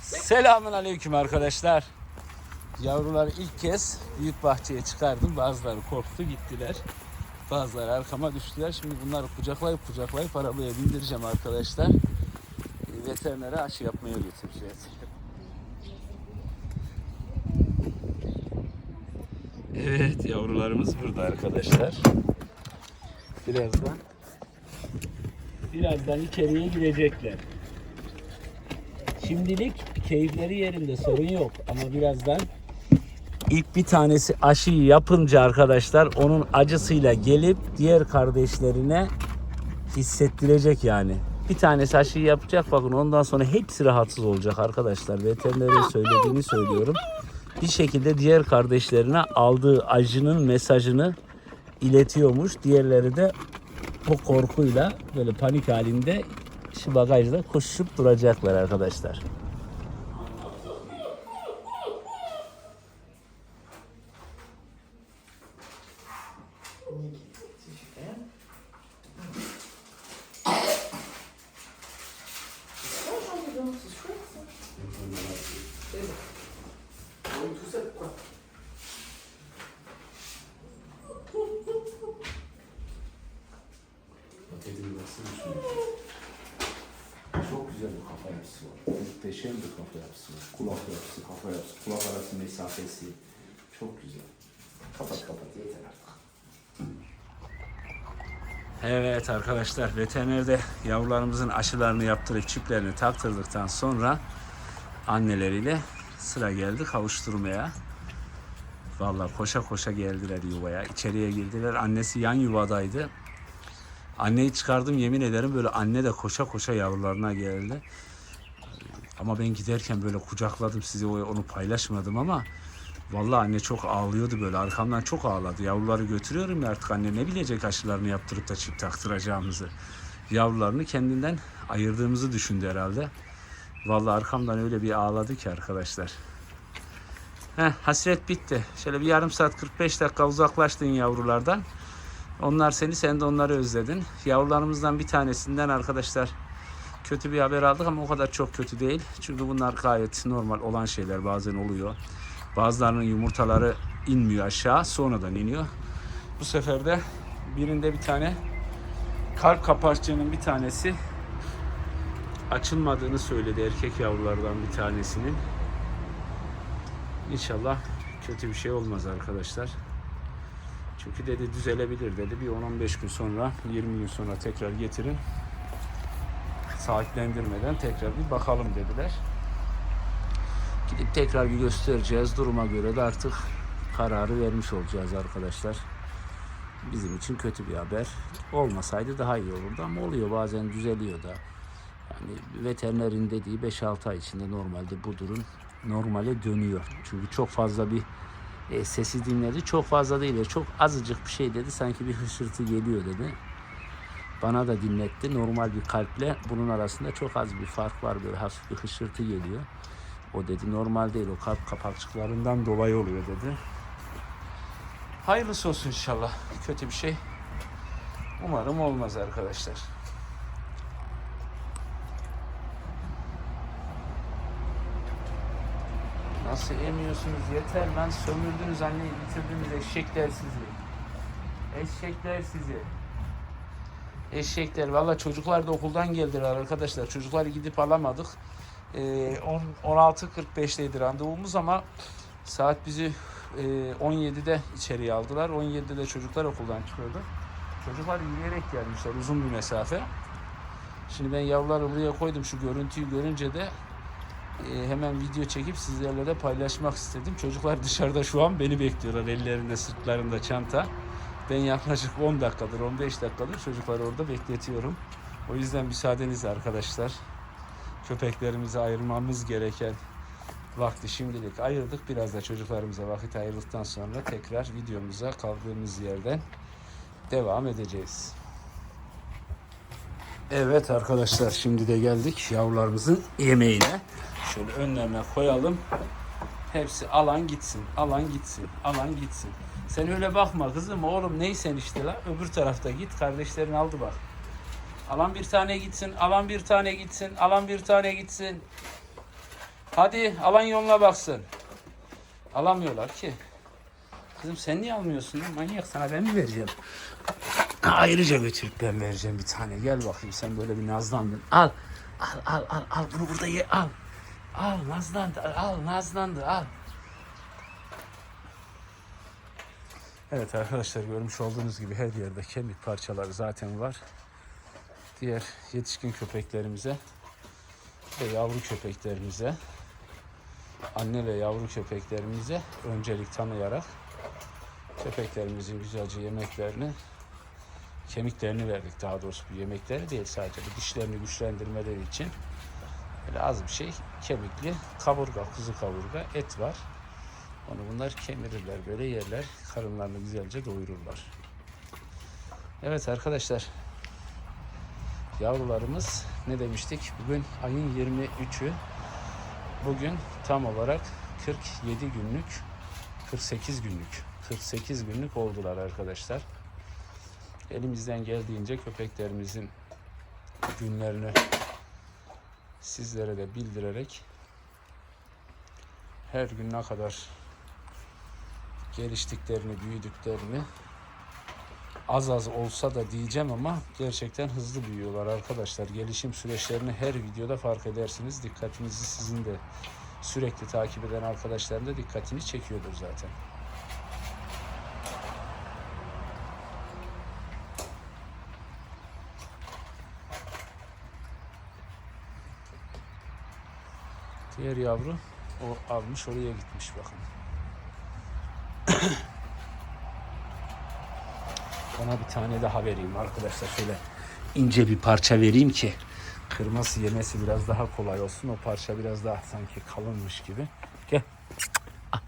Selamun aleyküm arkadaşlar. Yavruları ilk kez büyük bahçeye çıkardım. Bazıları korktu gittiler. Bazıları arkama düştüler. Şimdi bunları kucaklayıp kucaklayıp arabaya bindireceğim arkadaşlar. E, Veterinere aşı yapmaya götüreceğiz. Evet yavrularımız burada arkadaşlar. Birazdan birazdan içeriye girecekler. Şimdilik keyifleri yerinde sorun yok ama birazdan ilk bir tanesi aşıyı yapınca arkadaşlar onun acısıyla gelip diğer kardeşlerine hissettirecek yani. Bir tanesi aşıyı yapacak bakın ondan sonra hepsi rahatsız olacak arkadaşlar. Veterinerin söylediğini söylüyorum. Bir şekilde diğer kardeşlerine aldığı acının mesajını iletiyormuş. Diğerleri de o korkuyla böyle panik halinde şu bagajda koşup duracaklar arkadaşlar. Çok güzel bir kafa yapısı var. Kafa yapısı. Kulak yapısı, kafa yapısı, kulak arası mesafesi. Çok güzel. Kapat kapat yeter artık. Evet arkadaşlar veterinerde yavrularımızın aşılarını yaptırıp çiplerini taktırdıktan sonra anneleriyle sıra geldi kavuşturmaya. Vallahi koşa koşa geldiler yuvaya. İçeriye girdiler. Annesi yan yuvadaydı. Anneyi çıkardım yemin ederim böyle anne de koşa koşa yavrularına geldi. Ama ben giderken böyle kucakladım size o- onu paylaşmadım ama vallahi anne çok ağlıyordu böyle arkamdan çok ağladı. Yavruları götürüyorum ya artık anne ne bilecek aşılarını yaptırıp da çip taktıracağımızı. Yavrularını kendinden ayırdığımızı düşündü herhalde. Vallahi arkamdan öyle bir ağladı ki arkadaşlar. Heh, hasret bitti. Şöyle bir yarım saat 45 dakika uzaklaştın yavrulardan. Onlar seni, sen de onları özledin. Yavrularımızdan bir tanesinden arkadaşlar kötü bir haber aldık ama o kadar çok kötü değil. Çünkü bunlar gayet normal olan şeyler bazen oluyor. Bazılarının yumurtaları inmiyor aşağı, sonradan iniyor. Bu sefer de birinde bir tane kalp kapakçığının bir tanesi açılmadığını söyledi erkek yavrulardan bir tanesinin. İnşallah kötü bir şey olmaz arkadaşlar. Çünkü dedi düzelebilir dedi. Bir 10-15 gün sonra, 20 gün sonra tekrar getirin. Sahiplendirmeden tekrar bir bakalım dediler. Gidip tekrar bir göstereceğiz. Duruma göre de artık kararı vermiş olacağız arkadaşlar. Bizim için kötü bir haber. Olmasaydı daha iyi olurdu ama oluyor bazen düzeliyor da. Yani veterinerin dediği 5-6 ay içinde normalde bu durum normale dönüyor. Çünkü çok fazla bir e, sesi dinledi. Çok fazla değil. Çok azıcık bir şey dedi. Sanki bir hışırtı geliyor dedi. Bana da dinletti. Normal bir kalple bunun arasında çok az bir fark var. Böyle hafif bir hışırtı geliyor. O dedi normal değil. O kalp kapakçıklarından dolayı oluyor dedi. Hayırlısı olsun inşallah. Kötü bir şey. Umarım olmaz arkadaşlar. Nasıl emiyorsunuz yeter lan sömürdünüz anneyi bitirdiniz eşekler sizi. Eşekler sizi. Eşekler valla çocuklar da okuldan geldiler arkadaşlar. Çocukları gidip alamadık. Ee, 10 16.45'teydi randevumuz ama saat bizi e, 17'de içeriye aldılar. 17'de de çocuklar okuldan çıkıyordu. Çocuklar yürüyerek gelmişler uzun bir mesafe. Şimdi ben yavruları buraya koydum şu görüntüyü görünce de e, hemen video çekip sizlerle de paylaşmak istedim. Çocuklar dışarıda şu an beni bekliyorlar. Ellerinde, sırtlarında çanta. Ben yaklaşık 10 dakikadır, 15 dakikadır çocukları orada bekletiyorum. O yüzden müsaadenizle arkadaşlar. Köpeklerimizi ayırmamız gereken vakti şimdilik ayırdık. Biraz da çocuklarımıza vakit ayırdıktan sonra tekrar videomuza kaldığımız yerden devam edeceğiz. Evet arkadaşlar şimdi de geldik yavrularımızın yemeğine. Şöyle önlerine koyalım. Hepsi alan gitsin, alan gitsin, alan gitsin. Sen öyle bakma kızım oğlum neysen işte la öbür tarafta git kardeşlerin aldı bak. Alan bir tane gitsin. Alan bir tane gitsin. Alan bir tane gitsin. Hadi alan yoluna baksın. Alamıyorlar ki. Kızım sen niye almıyorsun? lan? Manyak sana ben mi vereceğim? Ayrıca götürüp ben vereceğim bir tane. Gel bakayım sen böyle bir nazlandın. Al. Al al al al bunu burada ye al. Al nazlandı al nazlandı al. Evet arkadaşlar görmüş olduğunuz gibi her yerde kemik parçaları zaten var. Diğer yetişkin köpeklerimize ve yavru köpeklerimize anne ve yavru köpeklerimize öncelik tanıyarak köpeklerimizin güzelce yemeklerini kemiklerini verdik. Daha doğrusu bu yemekleri değil sadece bu dişlerini güçlendirmeleri için. Böyle az bir şey kemikli kaburga kuzu kaburga et var onu bunlar kemirirler böyle yerler karınlarını güzelce doyururlar. Evet arkadaşlar yavrularımız ne demiştik? Bugün ayın 23'ü bugün tam olarak 47 günlük 48 günlük 48 günlük oldular arkadaşlar. Elimizden geldiğince köpeklerimizin günlerini sizlere de bildirerek her gün ne kadar geliştiklerini, büyüdüklerini az az olsa da diyeceğim ama gerçekten hızlı büyüyorlar arkadaşlar. Gelişim süreçlerini her videoda fark edersiniz. Dikkatinizi sizin de sürekli takip eden arkadaşların da dikkatini çekiyordur zaten. Diğer yavru o almış oraya gitmiş bakın. Ona bir tane daha vereyim arkadaşlar. Şöyle ince bir parça vereyim ki kırması yemesi biraz daha kolay olsun. O parça biraz daha sanki kalınmış gibi. Gel. Al.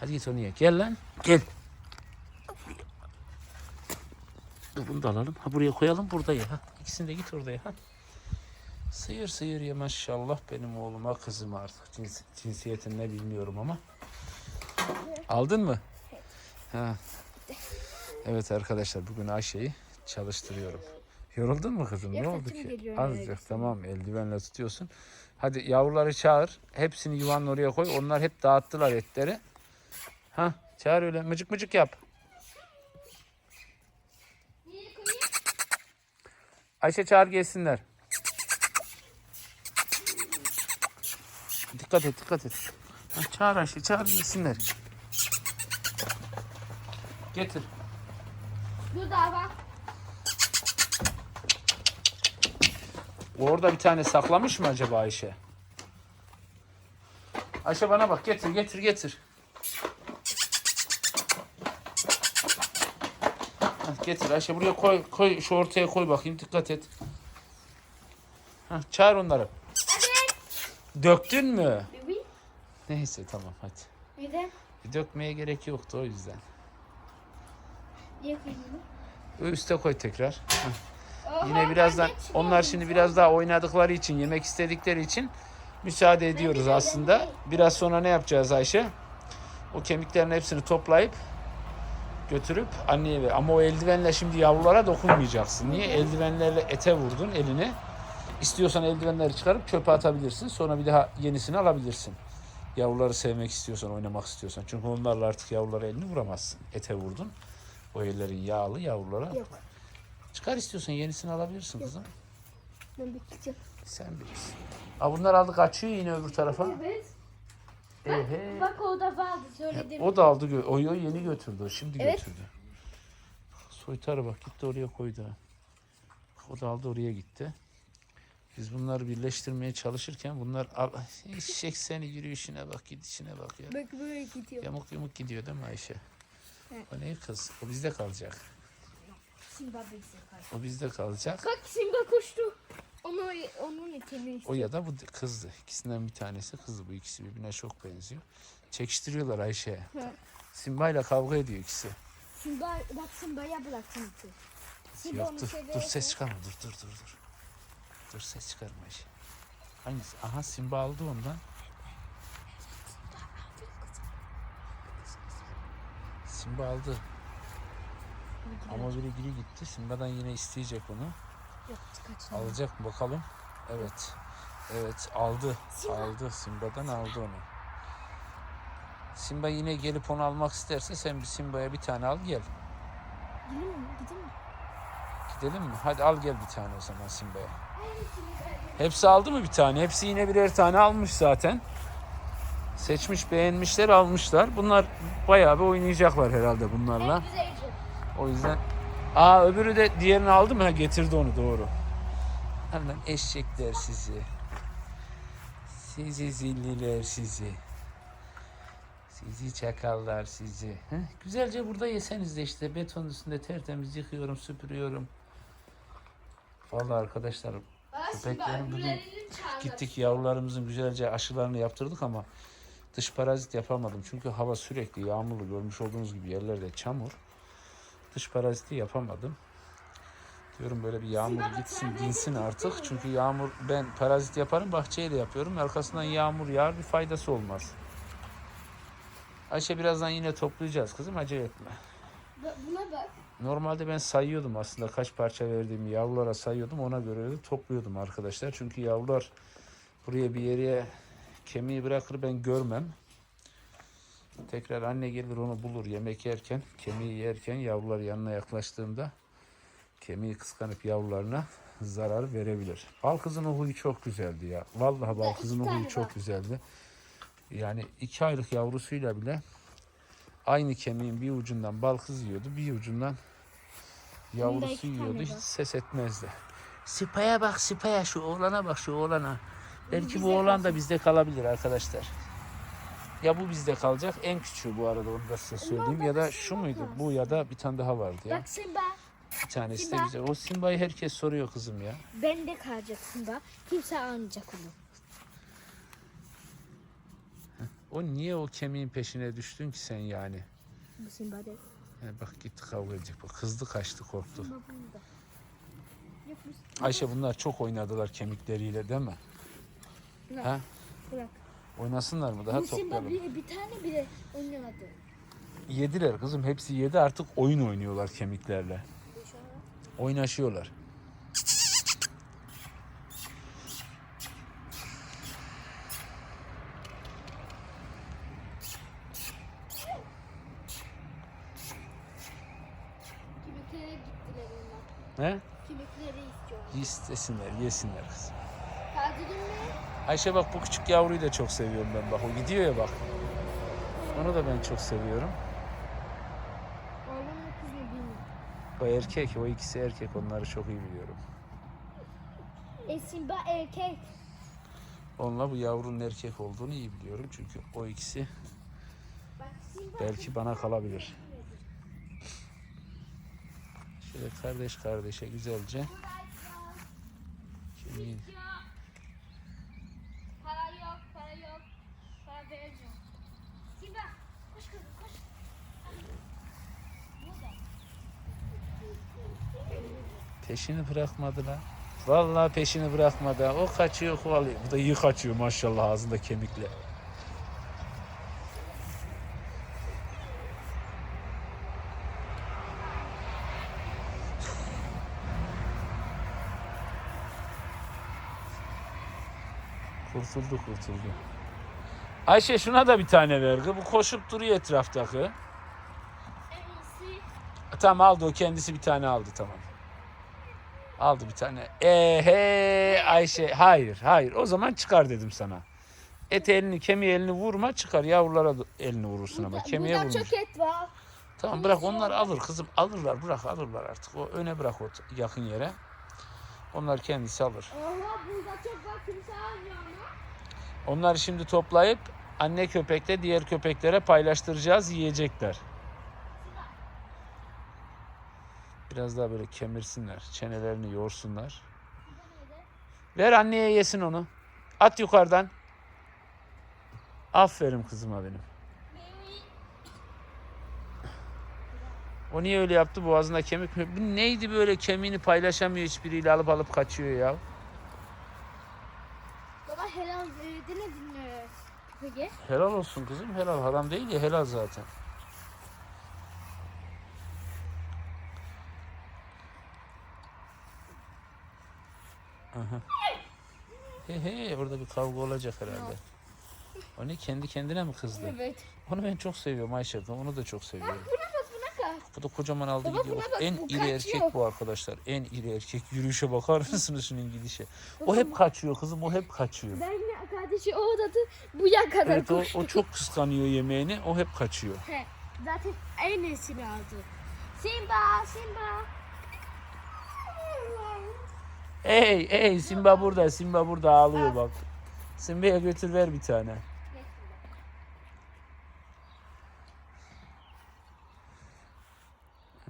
Hadi git onu ye. Gel lan. Gel. Dur bunu da alalım. Ha buraya koyalım burada ye. Ha. İkisini de git orada ye. Sıyır sıyır ye maşallah benim oğluma kızım artık. Cins, cinsiyetini ne bilmiyorum ama. Aldın mı? Ha. Evet arkadaşlar bugün Ayşe'yi çalıştırıyorum. Yoruldun mu kızım? Ne Yok, oldu saçım ki? Azıcık tamam eldivenle tutuyorsun. Hadi yavruları çağır. Hepsini yuvanın oraya koy. Onlar hep dağıttılar etleri. Ha çağır öyle mıcık mıcık yap. Ayşe çağır gelsinler. Dikkat et dikkat et. Ha, çağır Ayşe çağır gelsinler. Getir. Dur daha bak. Orada bir tane saklamış mı acaba Ayşe? Ayşe bana bak getir getir getir. Hah, getir Ayşe buraya koy koy şu ortaya koy bakayım dikkat et. Hah, çağır onları. Döktün mü? Bebi. Neyse tamam hadi. Neden? Dökmeye gerek yoktu o yüzden. Niye? Üste koy tekrar. Oha, Yine birazdan ben onlar şimdi biraz daha oynadıkları için, yemek istedikleri için müsaade ediyoruz aslında. Biraz sonra ne yapacağız Ayşe? O kemiklerin hepsini toplayıp götürüp anneye ver. Ama o eldivenle şimdi yavrulara dokunmayacaksın. Niye? Eldivenlerle ete vurdun elini. İstiyorsan eldivenleri çıkarıp çöpe atabilirsin. Sonra bir daha yenisini alabilirsin. Yavruları sevmek istiyorsan, oynamak istiyorsan. Çünkü onlarla artık yavrulara elini vuramazsın. Ete vurdun. O ellerin yağlı yavrulara. Yok. Çıkar istiyorsan yenisini alabilirsin kızım. Ben bekleyeceğim. Sen bilirsin. Aa bunlar aldı kaçıyor yine öbür tarafa. Evet. Ehe. Bak orada vardı söyledim. O da aldı. gö- O o yeni götürdü. o Şimdi Evet. götürdü. Soytarı bak gitti oraya koydu. O da aldı oraya gitti. Biz bunları birleştirmeye çalışırken bunlar al, eşek seni yürüyüşüne bak gidişine bak ya. Bak böyle gidiyor. Yamuk yumuk gidiyor değil mi Ayşe? O ne kız? O bizde kalacak. Simba bizi kaç. O bizde kalacak. Bak Simba koştu. Onu onun etini O ya da bu kızdı. İkisinden bir tanesi kızdı. Bu ikisi birbirine çok benziyor. Çekiştiriyorlar Ayşe. Simba ile kavga ediyor ikisi. Simba bak Simba'ya bıraktım. Simba Yok dur, dur ses çıkarma dur dur dur dur. Dur ses çıkarma Ayşe. Hangisi? Aha Simba aldı ondan. Simba aldı. Ama biri geri gitti. Simba'dan yine isteyecek onu. Yok kaçın. Alacak mı bakalım? Evet. Evet aldı. Aldı. Simba'dan aldı onu. Simba yine gelip onu almak isterse sen bir Simba'ya bir tane al gel. Gidelim mi? Gidelim mi? Gidelim mi? Hadi al gel bir tane o zaman Simba'ya. Hepsi aldı mı bir tane? Hepsi yine birer tane almış zaten. Seçmiş, beğenmişler, almışlar. Bunlar bayağı bir oynayacaklar herhalde bunlarla. O yüzden Aa öbürü de diğerini aldı mı? Ha, getirdi onu doğru. Hemen eşekler sizi. Sizi zilliler sizi. Sizi çakallar sizi. Heh, güzelce burada yeseniz de işte beton üstünde tertemiz yıkıyorum, süpürüyorum. Vallahi arkadaşlar köpeklerin bugün gittik yavrularımızın güzelce aşılarını yaptırdık ama dış parazit yapamadım. Çünkü hava sürekli yağmurlu görmüş olduğunuz gibi yerlerde çamur. Dış paraziti yapamadım. Diyorum böyle bir yağmur gitsin dinsin artık. Çünkü yağmur ben parazit yaparım bahçeye de yapıyorum. Arkasından yağmur yağar bir faydası olmaz. Ayşe birazdan yine toplayacağız kızım acele etme. Buna bak. Normalde ben sayıyordum aslında kaç parça verdiğimi yavrulara sayıyordum ona göre de topluyordum arkadaşlar. Çünkü yavrular buraya bir yere kemiği bırakır ben görmem. Tekrar anne gelir onu bulur yemek yerken kemiği yerken yavrular yanına yaklaştığında kemiği kıskanıp yavrularına zarar verebilir. Bal kızının huyu çok güzeldi ya. Vallahi bal kızının huyu çok güzeldi. Yani iki aylık yavrusuyla bile aynı kemiğin bir ucundan bal kız yiyordu, bir ucundan yavrusu yiyordu. Hiç ses etmezdi. Sipaya bak Sipaya şu oğlana bak şu oğlana. Belki bu oğlan da bizde kalabilir arkadaşlar. Ya bu bizde kalacak. En küçüğü bu arada onu da size söyleyeyim. Ya da şu muydu? Bu ya da bir tane daha vardı ya. Bak Simba. Bir tanesi de Simba. bize. O Simba'yı herkes soruyor kızım ya. Ben de kalacak Simba. Kimse almayacak onu. O niye o kemiğin peşine düştün ki sen yani? Bu Simba değil. He, bak gitti kavga edecek. Bak kızdı kaçtı korktu. Simba burada. Yok bu Ayşe bunlar çok oynadılar kemikleriyle değil mi? Bırak. Ha? Bırak. Oynasınlar mı? Daha bu Simba toplayalım. bir, bir tane bile oynamadı. Yediler kızım. Hepsi yedi artık oyun oynuyorlar kemiklerle. Oynaşıyorlar. Kimiklere gittiler onlar. He? Kimikleri istiyor. İstesinler, yesinler kızım. Ayşe bak bu küçük yavruyu da çok seviyorum ben bak. O gidiyor ya bak. Onu da ben çok seviyorum. O erkek, o ikisi erkek. Onları çok iyi biliyorum. E Simba erkek. Onunla bu yavrunun erkek olduğunu iyi biliyorum. Çünkü o ikisi belki bana kalabilir. Şöyle kardeş kardeşe güzelce. Şimdi Para yok, para yok. Para peşini bırakmadılar. Vallahi peşini bırakmadı. O kaçıyor kovalıyor. Bu da iyi kaçıyor maşallah ağzında kemikle. Kurtuldu kurtuldu. Ayşe şuna da bir tane ver. Bu koşup duruyor etraftaki. Tamam aldı o kendisi bir tane aldı tamam. Aldı bir tane. Ehe Ayşe hayır hayır o zaman çıkar dedim sana. Et elini kemiği elini vurma çıkar yavrulara elini vurursun ama kemiğe vurmuş. çok et var. Tamam bırak onlar alır kızım alırlar bırak alırlar artık o öne bırak o yakın yere. Onlar kendisi alır. Oha burada çok var kimse almıyor. Onları şimdi toplayıp anne köpekle diğer köpeklere paylaştıracağız yiyecekler. Biraz daha böyle kemirsinler, çenelerini yorsunlar. Ver anneye yesin onu. At yukarıdan. Aferin kızıma benim. O niye öyle yaptı? Boğazında kemik mi? Bu neydi böyle kemiğini paylaşamıyor hiçbiriyle alıp alıp kaçıyor ya. Baba denedin mi? Peki. Helal olsun kızım. Helal. Haram değil ya helal zaten. He he orada bir kavga olacak herhalde. O ne kendi kendine mi kızdı? Evet. Onu ben çok seviyorum Ayşe. Ben onu da çok seviyorum. Bu da kocaman aldı Baba gidiyor. Bak, en iri kaçıyor. erkek bu arkadaşlar. En iri erkek. Yürüyüşe bakar mısınız şunun gidişe? O hep kaçıyor kızım. O hep kaçıyor. Benle kardeşi orada da bu yan kadar Evet o, koştu. o çok kıskanıyor yemeğini. O hep kaçıyor. He, zaten en iyisini aldı. Simba, Simba. Ey ey Simba burada. Simba burada ağlıyor bak. Simba'ya götür ver bir tane.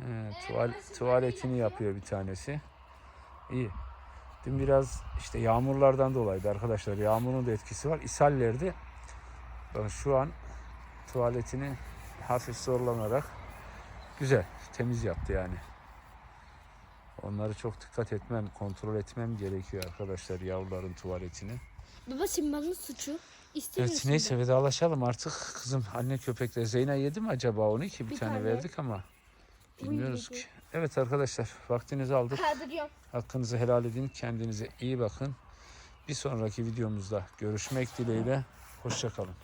He, tuval, tuvaletini yapıyor bir tanesi. İyi. Dün biraz işte yağmurlardan dolayıydı arkadaşlar. Yağmurun da etkisi var. İshallerdi. Bakın şu an tuvaletini hafif zorlanarak güzel, temiz yaptı yani. Onları çok dikkat etmem, kontrol etmem gerekiyor arkadaşlar yavruların tuvaletini. Baba Simba'nın suçu. İstemiyorsun. Evet neyse vedalaşalım artık. Kızım anne köpekle Zeyna yedi mi acaba onu ki bir, Bir tane, tane. verdik ama bilmiyoruz ki. Evet arkadaşlar vaktinizi aldık. Kaldırıyorum. Hakkınızı helal edin. Kendinize iyi bakın. Bir sonraki videomuzda görüşmek dileğiyle. Hoşçakalın.